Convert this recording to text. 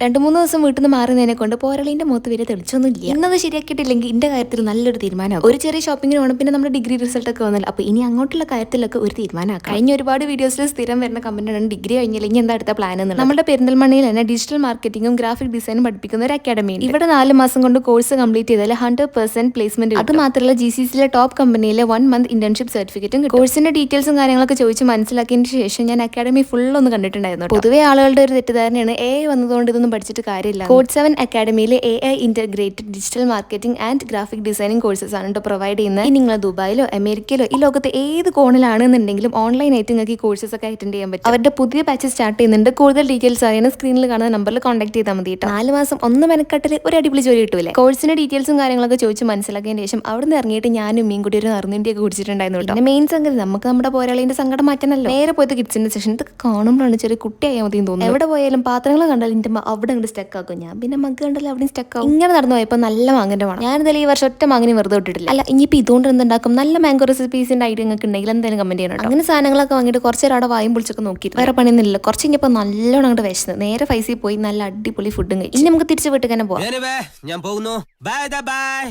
രണ്ട് മൂന്ന് ദിവസം വീട്ടിൽ നിന്ന് മാറുന്നതിനെ കൊണ്ട് പോരളിന്റെ മുഖത്ത് വരെ തെളിച്ചൊന്നുമില്ല. ഇന്നത് ശരിയാക്കിയിട്ടില്ലെങ്കിൽ ഇന്റെ കാര്യത്തിൽ നല്ലൊരു തീരുമാനം ഒരു ചെറിയ ഷോപ്പിംഗിന് വേണം പിന്നെ നമ്മുടെ ഡിഗ്രി റിസൾട്ട് ഒക്കെ വന്നാൽ അപ്പൊ ഇനി അങ്ങോട്ടുള്ള കാര്യത്തിലൊക്കെ ഒരു തീരുമാനമാക്കാം. കഴിഞ്ഞ ഒരുപാട് വീഡിയോസിൽ സ്ഥിരം വരുന്ന കമ്പനിയാണ് ഡിഗ്രി ഇനി എന്താ അടുത്ത പ്ലാൻ എന്ന് നമ്മുടെ പെരിന്തൽമണ്ണയിൽ തന്നെ ഡിജിറ്റൽ മാർക്കറ്റിംഗും ഗ്രാഫിക് ഡിസൈനും പഠിപ്പിക്കുന്ന ഒരു അക്കാഡമി ഇവിടെ നാല് മാസം കൊണ്ട് കോഴ്സ് കംപ്ലീറ്റ് ചെയ്താൽ ഹൺഡ്രഡ് പെർസെന്റ് പ്ലേസ്മെന്റ് അത് മാത്രമല്ല ജി സി സിയിലെ ടോപ്പ് കമ്പനിയിലെ വൺ മന്ത് ഇന്റേൺഷിപ്പ് സർട്ടിഫിക്കറ്റും കോഴ്സിന്റെ ഡീറ്റെയിൽസും കാര്യങ്ങളൊക്കെ ചോദിച്ച് മനസ്സിലാക്കിയതിന് ശേഷം ഞാൻ അക്കാഡമി ഫുൾ ഒന്ന് കണ്ടിട്ടുണ്ടായിരുന്നു പൊതുവേ ആളുകളുടെ ഒരു തെറ്റിദ്ധാരണയാണ് എ വന്നതുകൊണ്ട് ഇതൊന്നും പഠിച്ചിട്ട് കാര്യമില്ല. Code seven അക്കാഡമിയിലെ A I integrated digital marketing and graphic designing courses ആണ് കേട്ടോ പ്രൊവൈഡ് ചെയ്യുന്നത്. നിങ്ങൾ ദുബായിലോ അമേരിക്കയിലോ ഈ ലോകത്തെ ഏത് കോണിലാണെന്നുണ്ടെങ്കിലും ഓൺലൈൻ ആയിട്ട് നിങ്ങൾക്ക് ഈ കോഴ്സസ് ഒക്കെ അറ്റൻഡ് ചെയ്യാൻ പറ്റും. അവരുടെ പുതിയ ബാച്ച് സ്റ്റാർട്ട് ചെയ്യുന്നുണ്ട്. കൂടുതൽ ഡീറ്റെയിൽസ് അറിയാൻ സ്ക്രീനിൽ കാണുന്ന നമ്പറിൽ കോൺടാക്ട് ചെയ്താൽ മതി കേട്ടോ നാല് മാസം ഒന്ന് മെനക്കെട്ടിൽ ഒരു അടിപൊളി ജോലി കിട്ടൂലേ? കോഴ്സിന്റെ ഡീറ്റെയിൽസും കാര്യങ്ങളൊക്കെ ചോദിച്ച് മനസ്സിലാക്കിയതിന് ശേഷം അവിടെ നിന്ന് ഇറങ്ങിയിട്ട് ഞാനും മീൻ കൂടി ഒരു നറുന്നിന്റെയൊക്കെ കുടിച്ചിട്ടുണ്ടായിരുന്നു കേട്ടോ മെയിൻ സംഗതി നമുക്ക് നമ്മുടെ പോരാളിന്റെ സങ്കടം മാറ്റാനല്ലോ നേരെ പോയിട്ട് കിഡ്സിന്റെ സെഷൻ ഇത് കാണുമ്പോഴാണ് ചെറിയ കുട്ടിയായാൽ മതി തോന്നുന്നു എവിടെ പോയാലും പാത്രങ്ങൾ കണ്ടാൽ എന്റെ അവിടെ അങ്ങോട്ട് സ്റ്റക്ക് ആക്കും. ഞാൻ പിന്നെ മഗ് കണ്ടല്ലോ അവിടെ സ്റ്റക്ക് ആവും. ഇങ്ങനെ നടന്നു പോയപ്പോൾ നല്ല മാങ്ങന്റെ വേണം ഞാൻ എന്തായാലും ഈ വർഷം ഒറ്റ മാങ്ങിനെ വെറുതെ വിട്ടിട്ടില്ല അല്ല ഇനിയിപ്പോൾ ഇതുകൊണ്ട് എന്തുണ്ടാക്കും നല്ല മാംഗോ റെസിപ്പീസിന്റെ ഐഡിയ നിങ്ങൾക്ക് ഉണ്ടെങ്കിൽ എന്തായാലും കമന്റ് ചെയ്യണം അങ്ങനെ സാധനങ്ങളൊക്കെ വാങ്ങിയിട്ട് കുറച്ച് നേരം അവിടെ വായും പൊളിച്ചൊക്കെ നോക്കിയിട്ട് വേറെ പണിയൊന്നുമില്ല കുറച്ച് കഴിഞ്ഞപ്പോൾ നല്ലോണം അങ്ങോട്ട് വിശന്ന്. നേരെ ഫൈസിൽ പോയി നല്ല അടിപൊളി ഫുഡും കഴിച്ചു. ഇനി നമുക്ക് തിരിച്ചു വീട്ടിൽ തന്നെ പോകാം ഞാൻ പോകുന്നു. Bye bye